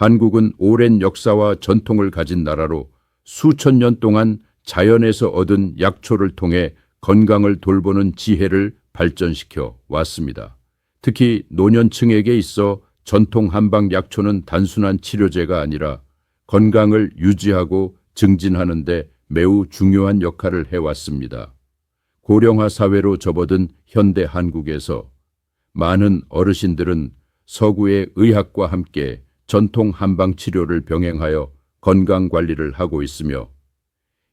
한국은 오랜 역사와 전통을 가진 나라로 수천 년 동안 자연에서 얻은 약초를 통해 건강을 돌보는 지혜를 발전시켜 왔습니다. 특히 노년층에게 있어 전통 한방 약초는 단순한 치료제가 아니라 건강을 유지하고 증진하는 데 매우 중요한 역할을 해왔습니다. 고령화 사회로 접어든 현대 한국에서 많은 어르신들은 서구의 의학과 함께 전통 한방 치료를 병행하여 건강 관리를 하고 있으며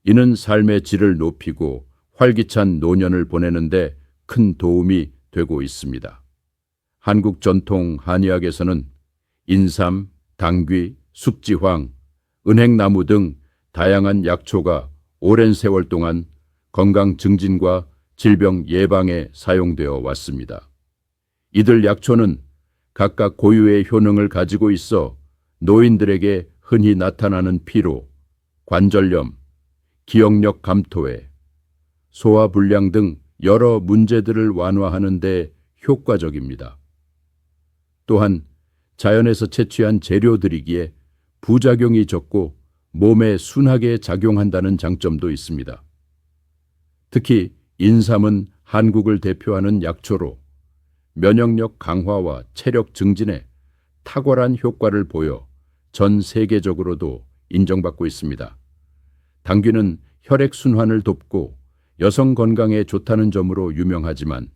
이는 삶의 질을 높이고 활기찬 노년을 보내는데 큰 도움이 되고 있습니다. 한국 전통 한의학에서는 인삼, 당귀, 숙지황, 은행나무 등 다양한 약초가 오랜 세월 동안 건강 증진과 질병 예방에 사용되어 왔습니다. 이들 약초는 각각 고유의 효능을 가지고 있어 노인들에게 흔히 나타나는 피로, 관절염, 기억력 감토에, 소화불량 등 여러 문제들을 완화하는 데 효과적입니다. 또한 자연에서 채취한 재료들이기에 부작용이 적고 몸에 순하게 작용한다는 장점도 있습니다. 특히 인삼은 한국을 대표하는 약초로 면역력 강화와 체력 증진에 탁월한 효과를 보여 전 세계적으로도 인정받고 있습니다. 당귀는 혈액순환을 돕고 여성 건강에 좋다는 점으로 유명하지만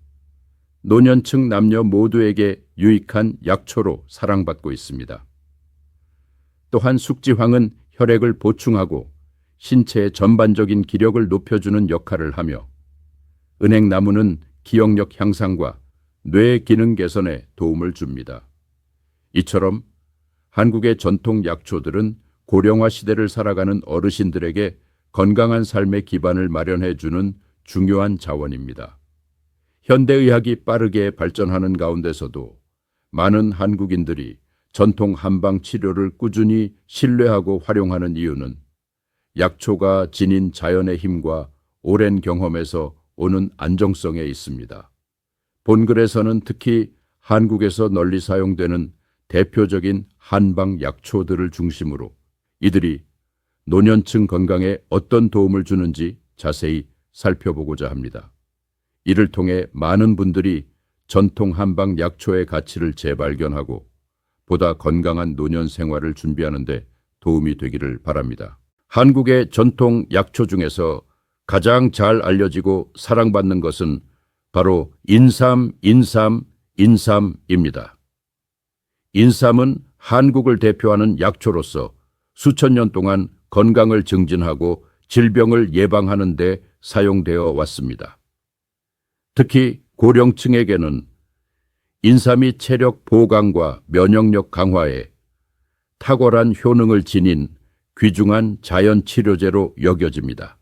노년층 남녀 모두에게 유익한 약초로 사랑받고 있습니다. 또한 숙지황은 혈액을 보충하고 신체의 전반적인 기력을 높여주는 역할을 하며 은행나무는 기억력 향상과 뇌 기능 개선에 도움을 줍니다. 이처럼 한국의 전통 약초들은 고령화 시대를 살아가는 어르신들에게 건강한 삶의 기반을 마련해 주는 중요한 자원입니다. 현대의학이 빠르게 발전하는 가운데서도 많은 한국인들이 전통 한방 치료를 꾸준히 신뢰하고 활용하는 이유는 약초가 지닌 자연의 힘과 오랜 경험에서 오는 안정성에 있습니다. 본글에서는 특히 한국에서 널리 사용되는 대표적인 한방 약초들을 중심으로 이들이 노년층 건강에 어떤 도움을 주는지 자세히 살펴보고자 합니다. 이를 통해 많은 분들이 전통 한방 약초의 가치를 재발견하고 보다 건강한 노년 생활을 준비하는 데 도움이 되기를 바랍니다. 한국의 전통 약초 중에서 가장 잘 알려지고 사랑받는 것은 바로 인삼, 인삼, 인삼입니다. 인삼은 한국을 대표하는 약초로서 수천 년 동안 건강을 증진하고 질병을 예방하는 데 사용되어 왔습니다. 특히 고령층에게는 인삼이 체력 보강과 면역력 강화에 탁월한 효능을 지닌 귀중한 자연 치료제로 여겨집니다.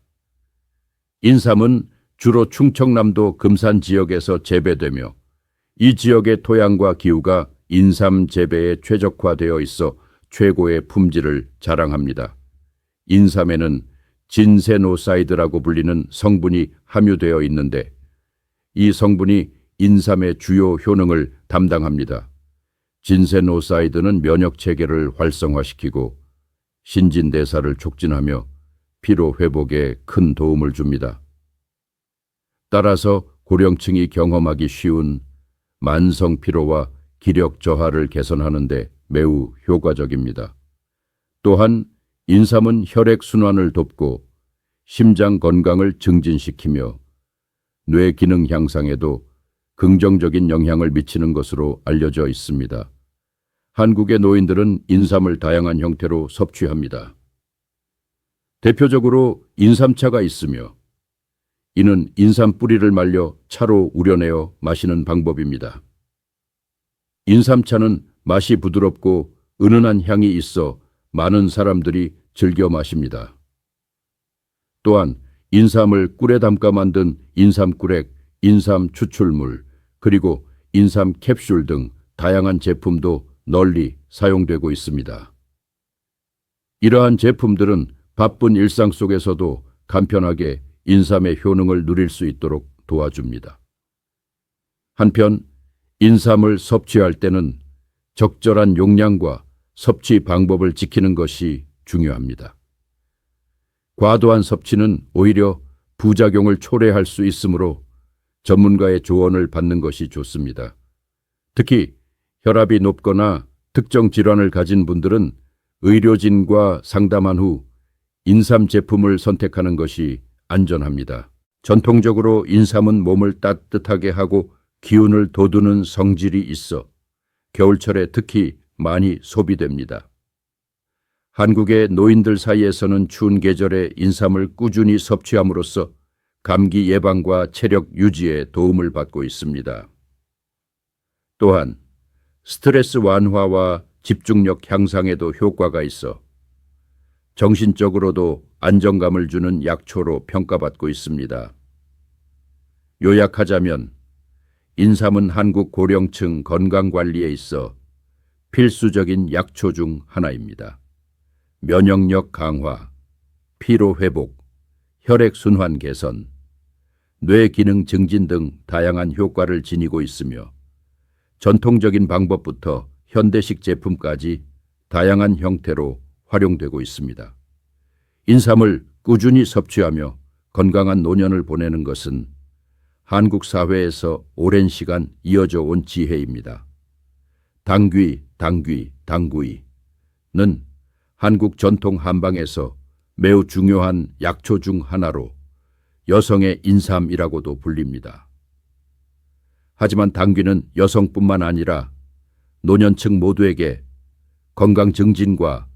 인삼은 주로 충청남도 금산 지역에서 재배되며 이 지역의 토양과 기후가 인삼 재배에 최적화되어 있어 최고의 품질을 자랑합니다. 인삼에는 진세노사이드라고 불리는 성분이 함유되어 있는데 이 성분이 인삼의 주요 효능을 담당합니다. 진세노사이드는 면역 체계를 활성화시키고 신진대사를 촉진하며 피로 회복에 큰 도움을 줍니다. 따라서 고령층이 경험하기 쉬운 만성 피로와 기력 저하를 개선하는 데 매우 효과적입니다. 또한 인삼은 혈액 순환을 돕고 심장 건강을 증진시키며 뇌 기능 향상에도 긍정적인 영향을 미치는 것으로 알려져 있습니다. 한국의 노인들은 인삼을 다양한 형태로 섭취합니다. 대표적으로 인삼차가 있으며 이는 인삼 뿌리를 말려 차로 우려내어 마시는 방법입니다. 인삼차는 맛이 부드럽고 은은한 향이 있어 많은 사람들이 즐겨 마십니다. 또한 인삼을 꿀에 담가 만든 인삼꿀액, 인삼 추출물, 그리고 인삼 캡슐 등 다양한 제품도 널리 사용되고 있습니다. 이러한 제품들은 바쁜 일상 속에서도 간편하게 인삼의 효능을 누릴 수 있도록 도와줍니다. 한편 인삼을 섭취할 때는 적절한 용량과 섭취 방법을 지키는 것이 중요합니다. 과도한 섭취는 오히려 부작용을 초래할 수 있으므로 전문가의 조언을 받는 것이 좋습니다. 특히 혈압이 높거나 특정 질환을 가진 분들은 의료진과 상담한 후 인삼 제품을 선택하는 것이 안전합니다. 전통적으로 인삼은 몸을 따뜻하게 하고 기운을 돋우는 성질이 있어 겨울철에 특히 많이 소비됩니다. 한국의 노인들 사이에서는 추운 계절에 인삼을 꾸준히 섭취함으로써 감기 예방과 체력 유지에 도움을 받고 있습니다. 또한 스트레스 완화와 집중력 향상에도 효과가 있어 정신적으로도 안정감을 주는 약초로 평가받고 있습니다. 요약하자면 인삼은 한국 고령층 건강관리에 있어 필수적인 약초 중 하나입니다. 면역력 강화, 피로 회복, 혈액순환 개선, 뇌 기능 증진 등 다양한 효과를 지니고 있으며 전통적인 방법부터 현대식 제품까지 다양한 형태로 활용되고 있습니다. 인삼을 꾸준히 섭취하며 건강한 노년을 보내는 것은 한국 사회에서 오랜 시간 이어져 온 지혜입니다. 당귀, 당귀, 당구이는 한국 전통 한방에서 매우 중요한 약초 중 하나로 여성의 인삼이라고도 불립니다. 하지만 당귀는 여성뿐만 아니라 노년층 모두에게 건강 증진과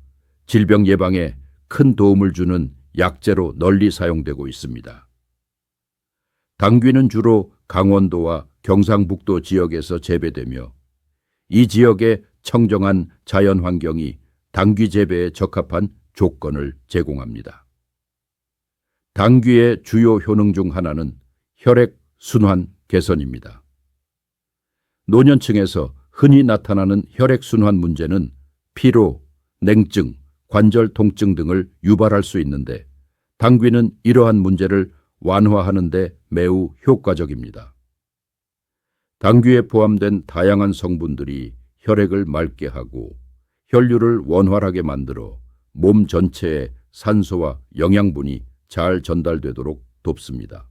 질병 예방에 큰 도움을 주는 약재로 널리 사용되고 있습니다. 당귀는 주로 강원도와 경상북도 지역에서 재배되며 이 지역의 청정한 자연 환경이 당귀 재배에 적합한 조건을 제공합니다. 당귀의 주요 효능 중 하나는 혈액 순환 개선입니다. 노년층에서 흔히 나타나는 혈액순환 문제는 피로, 냉증, 관절 통증 등을 유발할 수 있는데 당귀는 이러한 문제를 완화하는 데 매우 효과적입니다. 당귀에 포함된 다양한 성분들이 혈액을 맑게 하고 혈류를 원활하게 만들어 몸 전체에 산소와 영양분이 잘 전달되도록 돕습니다.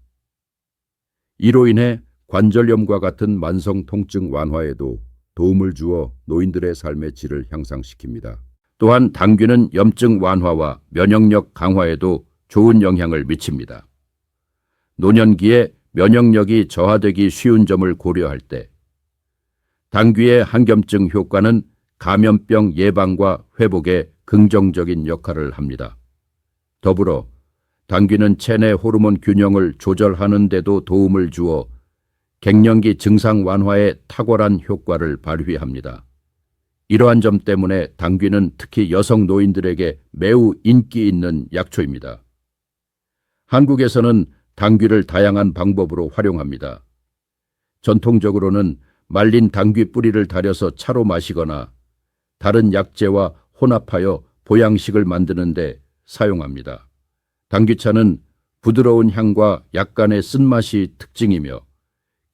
이로 인해 관절염과 같은 만성 통증 완화에도 도움을 주어 노인들의 삶의 질을 향상시킵니다. 또한 당귀는 염증 완화와 면역력 강화에도 좋은 영향을 미칩니다. 노년기에 면역력이 저하되기 쉬운 점을 고려할 때 당귀의 항염증 효과는 감염병 예방과 회복에 긍정적인 역할을 합니다. 더불어 당귀는 체내 호르몬 균형을 조절하는 데도 도움을 주어 갱년기 증상 완화에 탁월한 효과를 발휘합니다. 이러한 점 때문에 당귀는 특히 여성 노인들에게 매우 인기 있는 약초입니다. 한국에서는 당귀를 다양한 방법으로 활용합니다. 전통적으로는 말린 당귀 뿌리를 달여서 차로 마시거나 다른 약재와 혼합하여 보양식을 만드는 데 사용합니다. 당귀차는 부드러운 향과 약간의 쓴맛이 특징이며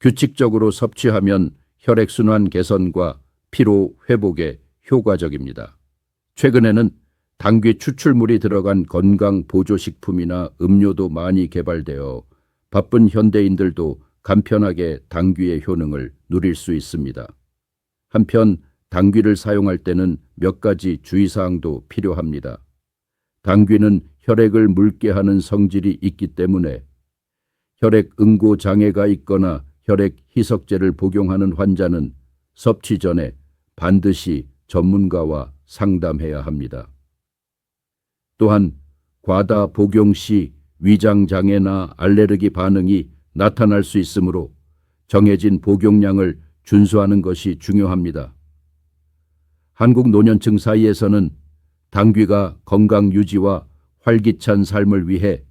규칙적으로 섭취하면 혈액순환 개선과 피로 회복에 효과적입니다. 최근에는 당귀 추출물이 들어간 건강 보조식품이나 음료도 많이 개발되어 바쁜 현대인들도 간편하게 당귀의 효능을 누릴 수 있습니다. 한편 당귀를 사용할 때는 몇 가지 주의사항도 필요합니다. 당귀는 혈액을 묽게 하는 성질이 있기 때문에 혈액 응고 장애가 있거나 혈액 희석제를 복용하는 환자는 섭취 전에 반드시 전문가와 상담해야 합니다. 또한 과다 복용 시 위장 장애나 알레르기 반응이 나타날 수 있으므로 정해진 복용량을 준수하는 것이 중요합니다. 한국 노년층 사이에서는 당귀가 건강 유지와 활기찬 삶을 위해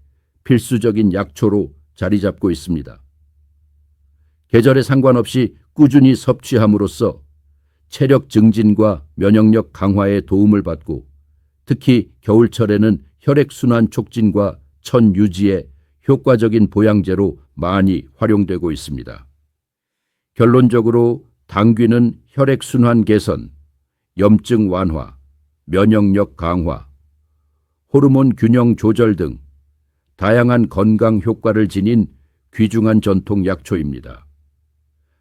필수적인 약초로 자리 잡고 있습니다. 계절에 상관없이 꾸준히 섭취함으로써 체력 증진과 면역력 강화에 도움을 받고 특히 겨울철에는 혈액순환 촉진과 천 유지에 효과적인 보양제로 많이 활용되고 있습니다. 결론적으로 당귀는 혈액순환 개선, 염증 완화, 면역력 강화, 호르몬 균형 조절 등 다양한 건강 효과를 지닌 귀중한 전통 약초입니다.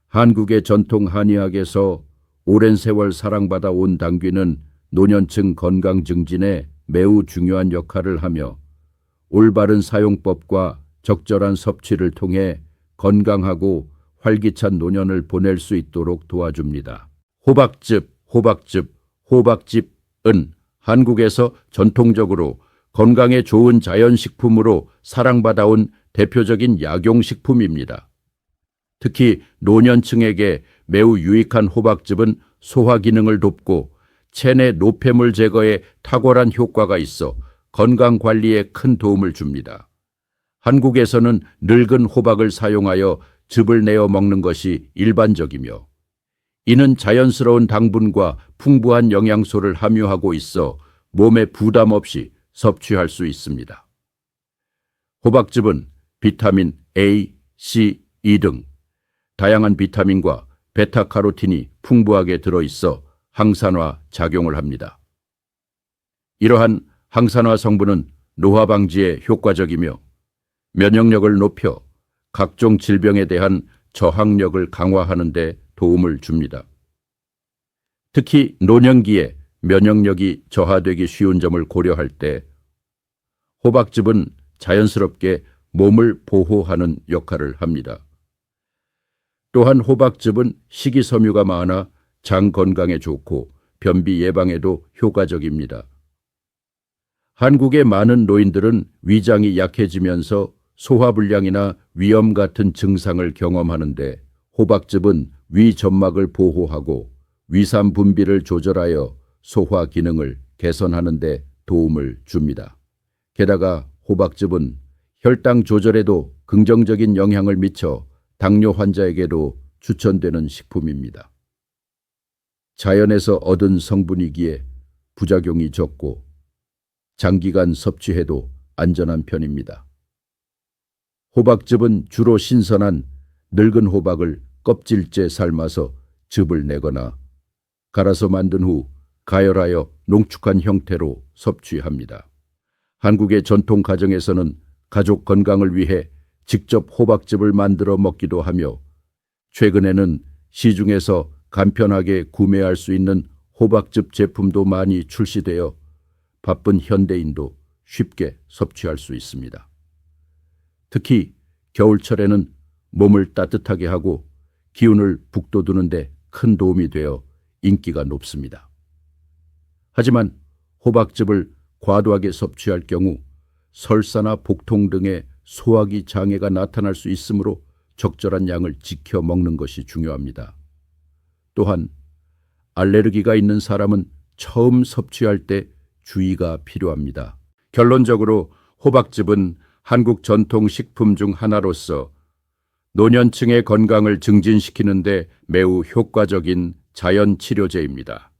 한국의 전통 한의학에서 오랜 세월 사랑받아 온 당귀는 노년층 건강 증진에 매우 중요한 역할을 하며 올바른 사용법과 적절한 섭취를 통해 건강하고 활기찬 노년을 보낼 수 있도록 도와줍니다. 호박즙, 호박즙, 호박즙은 한국에서 전통적으로 건강에 좋은 자연식품으로 사랑받아온 대표적인 약용식품입니다. 특히 노년층에게 매우 유익한 호박즙은 소화 기능을 돕고 체내 노폐물 제거에 탁월한 효과가 있어 건강 관리에 큰 도움을 줍니다. 한국에서는 늙은 호박을 사용하여 즙을 내어 먹는 것이 일반적이며 이는 자연스러운 당분과 풍부한 영양소를 함유하고 있어 몸에 부담 없이 섭취할 수 있습니다. 호박즙은 비타민 A, C, E 등 다양한 비타민과 베타카로틴이 풍부하게 들어있어 항산화 작용을 합니다. 이러한 항산화 성분은 노화 방지에 효과적이며 면역력을 높여 각종 질병에 대한 저항력을 강화하는 데 도움을 줍니다. 특히 노년기에 면역력이 저하되기 쉬운 점을 고려할 때 호박즙은 자연스럽게 몸을 보호하는 역할을 합니다. 또한 호박즙은 식이섬유가 많아 장 건강에 좋고 변비 예방에도 효과적입니다. 한국의 많은 노인들은 위장이 약해지면서 소화불량이나 위염 같은 증상을 경험하는데 호박즙은 위 점막을 보호하고 위산 분비를 조절하여 소화 기능을 개선하는 데 도움을 줍니다. 게다가 호박즙은 혈당 조절에도 긍정적인 영향을 미쳐 당뇨 환자에게도 추천되는 식품입니다. 자연에서 얻은 성분이기에 부작용이 적고 장기간 섭취해도 안전한 편입니다. 호박즙은 주로 신선한 늙은 호박을 껍질째 삶아서 즙을 내거나 갈아서 만든 후 가열하여 농축한 형태로 섭취합니다. 한국의 전통 가정에서는 가족 건강을 위해 직접 호박즙을 만들어 먹기도 하며 최근에는 시중에서 간편하게 구매할 수 있는 호박즙 제품도 많이 출시되어 바쁜 현대인도 쉽게 섭취할 수 있습니다. 특히 겨울철에는 몸을 따뜻하게 하고 기운을 북돋우는데 큰 도움이 되어 인기가 높습니다. 하지만 호박즙을 과도하게 섭취할 경우 설사나 복통 등의 소화기 장애가 나타날 수 있으므로 적절한 양을 지켜 먹는 것이 중요합니다. 또한 알레르기가 있는 사람은 처음 섭취할 때 주의가 필요합니다. 결론적으로 호박즙은 한국 전통 식품 중 하나로서 노년층의 건강을 증진시키는데 매우 효과적인 자연 치료제입니다.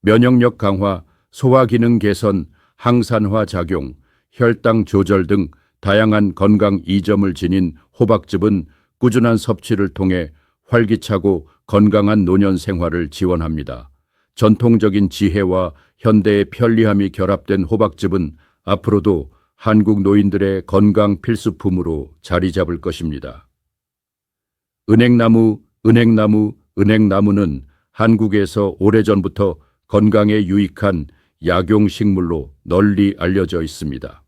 면역력 강화, 소화 기능 개선, 항산화 작용, 혈당 조절 등 다양한 건강 이점을 지닌 호박즙은 꾸준한 섭취를 통해 활기차고 건강한 노년 생활을 지원합니다. 전통적인 지혜와 현대의 편리함이 결합된 호박즙은 앞으로도 한국 노인들의 건강 필수품으로 자리 잡을 것입니다. 은행나무, 은행나무, 은행나무는 한국에서 오래전부터 건강에 유익한 약용식물로 널리 알려져 있습니다.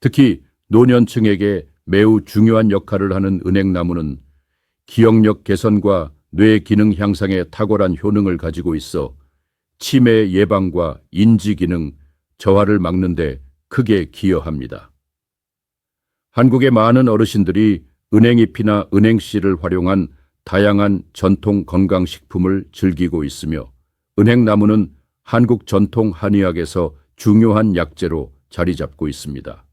특히 노년층에게 매우 중요한 역할을 하는 은행나무는 기억력 개선과 뇌 기능 향상에 탁월한 효능을 가지고 있어 치매 예방과 인지 기능 저하를 막는 데 크게 기여합니다. 한국의 많은 어르신들이 은행잎이나 은행씨를 활용한 다양한 전통 건강식품을 즐기고 있으며 은행나무는 한국 전통 한의학에서 중요한 약재로 자리 잡고 있습니다.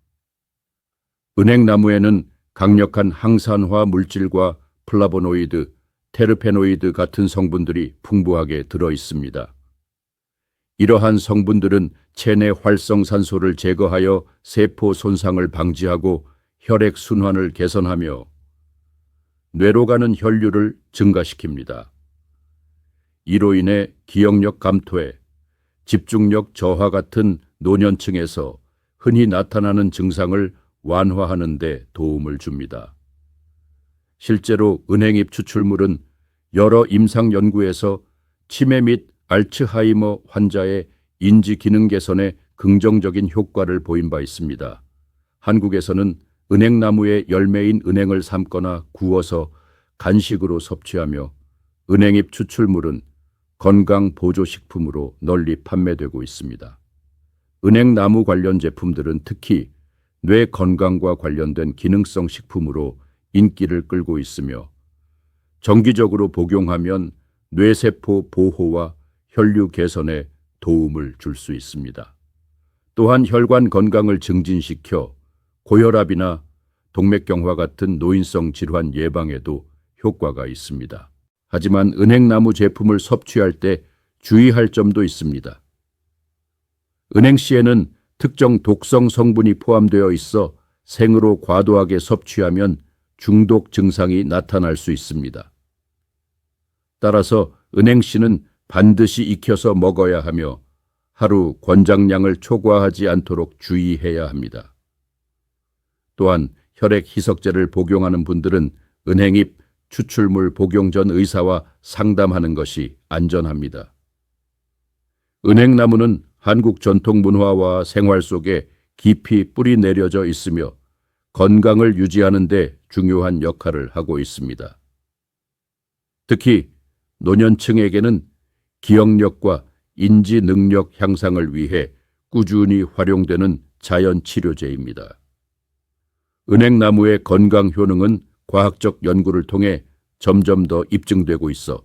은행나무에는 강력한 항산화 물질과 플라보노이드, 테르페노이드 같은 성분들이 풍부하게 들어 있습니다. 이러한 성분들은 체내 활성산소를 제거하여 세포 손상을 방지하고 혈액 순환을 개선하며 뇌로 가는 혈류를 증가시킵니다. 이로 인해 기억력 감퇴, 집중력 저하 같은 노년층에서 흔히 나타나는 증상을 완화하는 데 도움을 줍니다. 실제로 은행잎 추출물은 여러 임상 연구에서 치매 및 알츠하이머 환자의 인지 기능 개선에 긍정적인 효과를 보인 바 있습니다. 한국에서는 은행나무의 열매인 은행을 삶거나 구워서 간식으로 섭취하며 은행잎 추출물은 건강 보조식품으로 널리 판매되고 있습니다. 은행나무 관련 제품들은 특히 뇌 건강과 관련된 기능성 식품으로 인기를 끌고 있으며 정기적으로 복용하면 뇌세포 보호와 혈류 개선에 도움을 줄 수 있습니다. 또한 혈관 건강을 증진시켜 고혈압이나 동맥경화 같은 노인성 질환 예방에도 효과가 있습니다. 하지만 은행나무 제품을 섭취할 때 주의할 점도 있습니다. 은행씨에는 특정 독성 성분이 포함되어 있어 생으로 과도하게 섭취하면 중독 증상이 나타날 수 있습니다. 따라서 은행씨는 반드시 익혀서 먹어야 하며 하루 권장량을 초과하지 않도록 주의해야 합니다. 또한 혈액 희석제를 복용하는 분들은 은행잎 추출물 복용 전 의사와 상담하는 것이 안전합니다. 은행나무는 한국 전통 문화와 생활 속에 깊이 뿌리 내려져 있으며 건강을 유지하는 데 중요한 역할을 하고 있습니다. 특히 노년층에게는 기억력과 인지 능력 향상을 위해 꾸준히 활용되는 자연 치료제입니다. 은행나무의 건강 효능은 과학적 연구를 통해 점점 더 입증되고 있어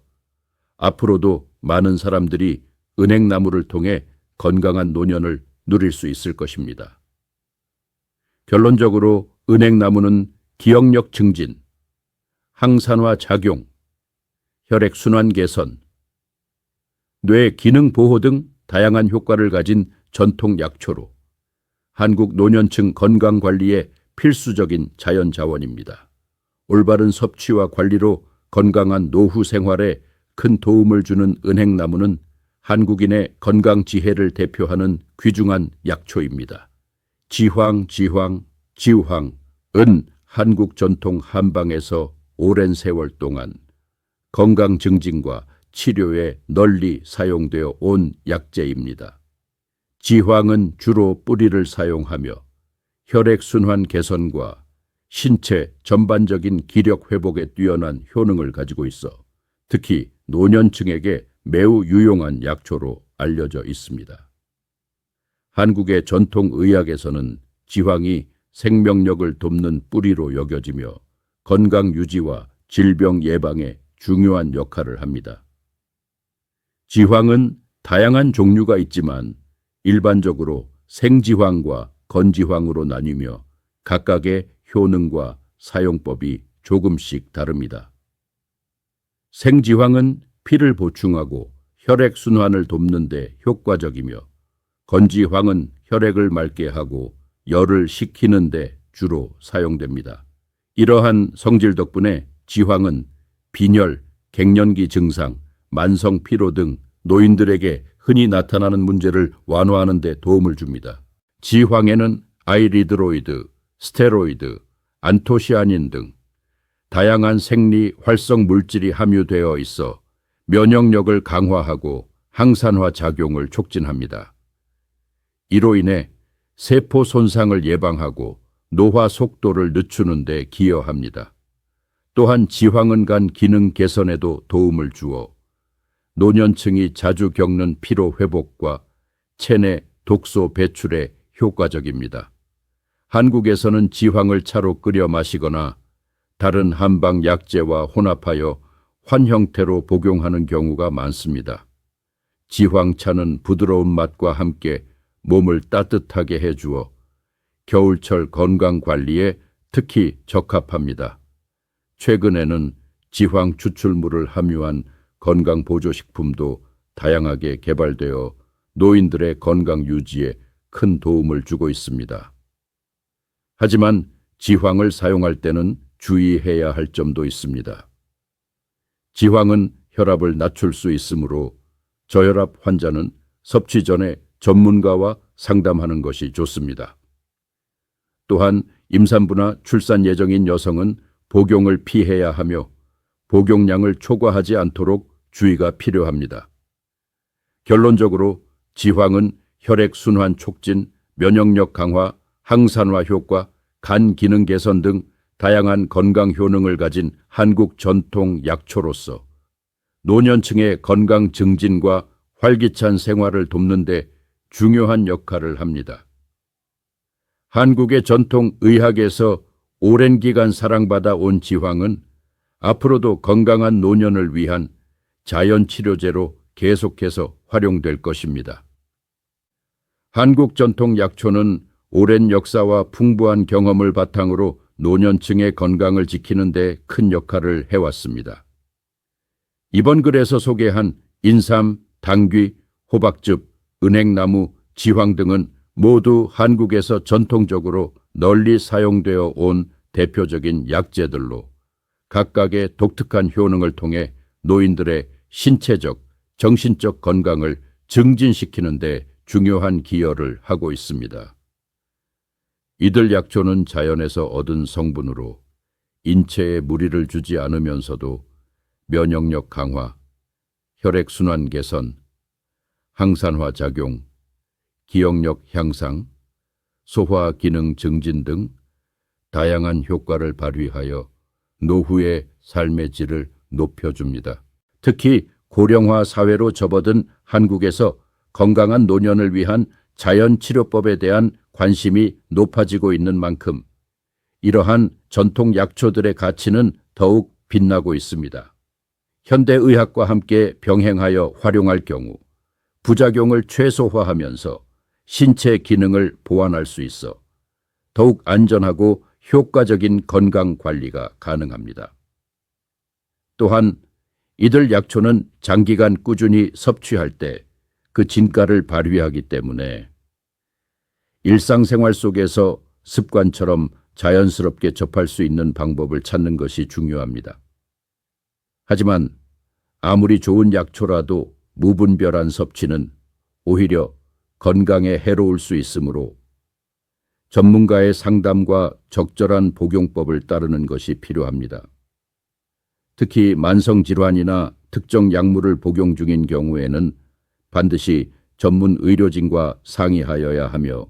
앞으로도 많은 사람들이 은행나무를 통해 건강한 노년을 누릴 수 있을 것입니다. 결론적으로 은행나무는 기억력 증진, 항산화 작용, 혈액순환 개선, 뇌 기능 보호 등 다양한 효과를 가진 전통 약초로 한국 노년층 건강 관리에 필수적인 자연 자원입니다. 올바른 섭취와 관리로 건강한 노후 생활에 큰 도움을 주는 은행나무는 한국인의 건강 지혜를 대표하는 귀중한 약초입니다. 지황, 지황, 지황, 은 한국 전통 한방에서 오랜 세월 동안 건강 증진과 치료에 널리 사용되어 온 약재입니다. 지황은 주로 뿌리를 사용하며 혈액순환 개선과 신체 전반적인 기력 회복에 뛰어난 효능을 가지고 있어 특히 노년층에게 매우 유용한 약초로 알려져 있습니다. 한국의 전통 의학에서는 지황이 생명력을 돕는 뿌리로 여겨지며 건강 유지와 질병 예방에 중요한 역할을 합니다. 지황은 다양한 종류가 있지만 일반적으로 생지황과 건지황으로 나뉘며 각각의 효능과 사용법이 조금씩 다릅니다. 생지황은 피를 보충하고 혈액 순환을 돕는 데 효과적이며 건지황은 혈액을 맑게 하고 열을 식히는 데 주로 사용됩니다. 이러한 성질 덕분에 지황은 빈혈, 갱년기 증상, 만성 피로 등 노인들에게 흔히 나타나는 문제를 완화하는 데 도움을 줍니다. 지황에는 아이리드로이드, 스테로이드, 안토시아닌 등 다양한 생리 활성 물질이 함유되어 있어 면역력을 강화하고 항산화 작용을 촉진합니다. 이로 인해 세포 손상을 예방하고 노화 속도를 늦추는 데 기여합니다. 또한 지황은 간 기능 개선에도 도움을 주어 노년층이 자주 겪는 피로 회복과 체내 독소 배출에 효과적입니다. 한국에서는 지황을 차로 끓여 마시거나 다른 한방 약재와 혼합하여 환 형태로 복용하는 경우가 많습니다. 지황차는 부드러운 맛과 함께 몸을 따뜻하게 해주어 겨울철 건강 관리에 특히 적합합니다. 최근에는 지황 추출물을 함유한 건강 보조식품도 다양하게 개발되어 노인들의 건강 유지에 큰 도움을 주고 있습니다. 하지만 지황을 사용할 때는 주의해야 할 점도 있습니다. 지황은 혈압을 낮출 수 있으므로 저혈압 환자는 섭취 전에 전문가와 상담하는 것이 좋습니다. 또한 임산부나 출산 예정인 여성은 복용을 피해야 하며 복용량을 초과하지 않도록 주의가 필요합니다. 결론적으로 지황은 혈액 순환 촉진, 면역력 강화, 항산화 효과, 간 기능 개선 등 다양한 건강 효능을 가진 한국 전통 약초로서 노년층의 건강 증진과 활기찬 생활을 돕는 데 중요한 역할을 합니다. 한국의 전통 의학에서 오랜 기간 사랑받아 온 지황은 앞으로도 건강한 노년을 위한 자연 치료제로 계속해서 활용될 것입니다. 한국 전통 약초는 오랜 역사와 풍부한 경험을 바탕으로 노년층의 건강을 지키는 데 큰 역할을 해왔습니다. 이번 글에서 소개한 인삼, 당귀, 호박즙, 은행나무, 지황 등은 모두 한국에서 전통적으로 널리 사용되어 온 대표적인 약재들로 각각의 독특한 효능을 통해 노인들의 신체적, 정신적 건강을 증진시키는 데 중요한 기여를 하고 있습니다. 이들 약초는 자연에서 얻은 성분으로 인체에 무리를 주지 않으면서도 면역력 강화, 혈액순환 개선, 항산화 작용, 기억력 향상, 소화 기능 증진 등 다양한 효과를 발휘하여 노후의 삶의 질을 높여줍니다. 특히 고령화 사회로 접어든 한국에서 건강한 노년을 위한 자연치료법에 대한 관심이 높아지고 있는 만큼 이러한 전통 약초들의 가치는 더욱 빛나고 있습니다. 현대의학과 함께 병행하여 활용할 경우 부작용을 최소화하면서 신체 기능을 보완할 수 있어 더욱 안전하고 효과적인 건강 관리가 가능합니다. 또한 이들 약초는 장기간 꾸준히 섭취할 때 그 진가를 발휘하기 때문에 일상생활 속에서 습관처럼 자연스럽게 접할 수 있는 방법을 찾는 것이 중요합니다. 하지만 아무리 좋은 약초라도 무분별한 섭취는 오히려 건강에 해로울 수 있으므로 전문가의 상담과 적절한 복용법을 따르는 것이 필요합니다. 특히 만성질환이나 특정 약물을 복용 중인 경우에는 반드시 전문 의료진과 상의하여야 하며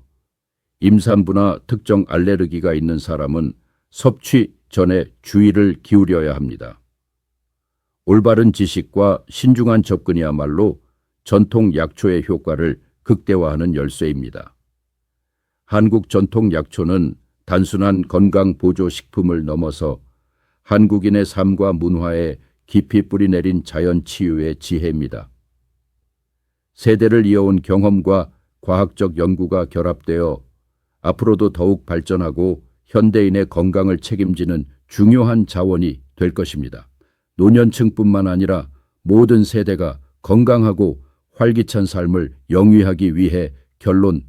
임산부나 특정 알레르기가 있는 사람은 섭취 전에 주의를 기울여야 합니다. 올바른 지식과 신중한 접근이야말로 전통 약초의 효과를 극대화하는 열쇠입니다. 한국 전통 약초는 단순한 건강 보조 식품을 넘어서 한국인의 삶과 문화에 깊이 뿌리내린 자연 치유의 지혜입니다. 세대를 이어온 경험과 과학적 연구가 결합되어 앞으로도 더욱 발전하고 현대인의 건강을 책임지는 중요한 자원이 될 것입니다. 노년층뿐만 아니라 모든 세대가 건강하고 활기찬 삶을 영위하기 위해 결론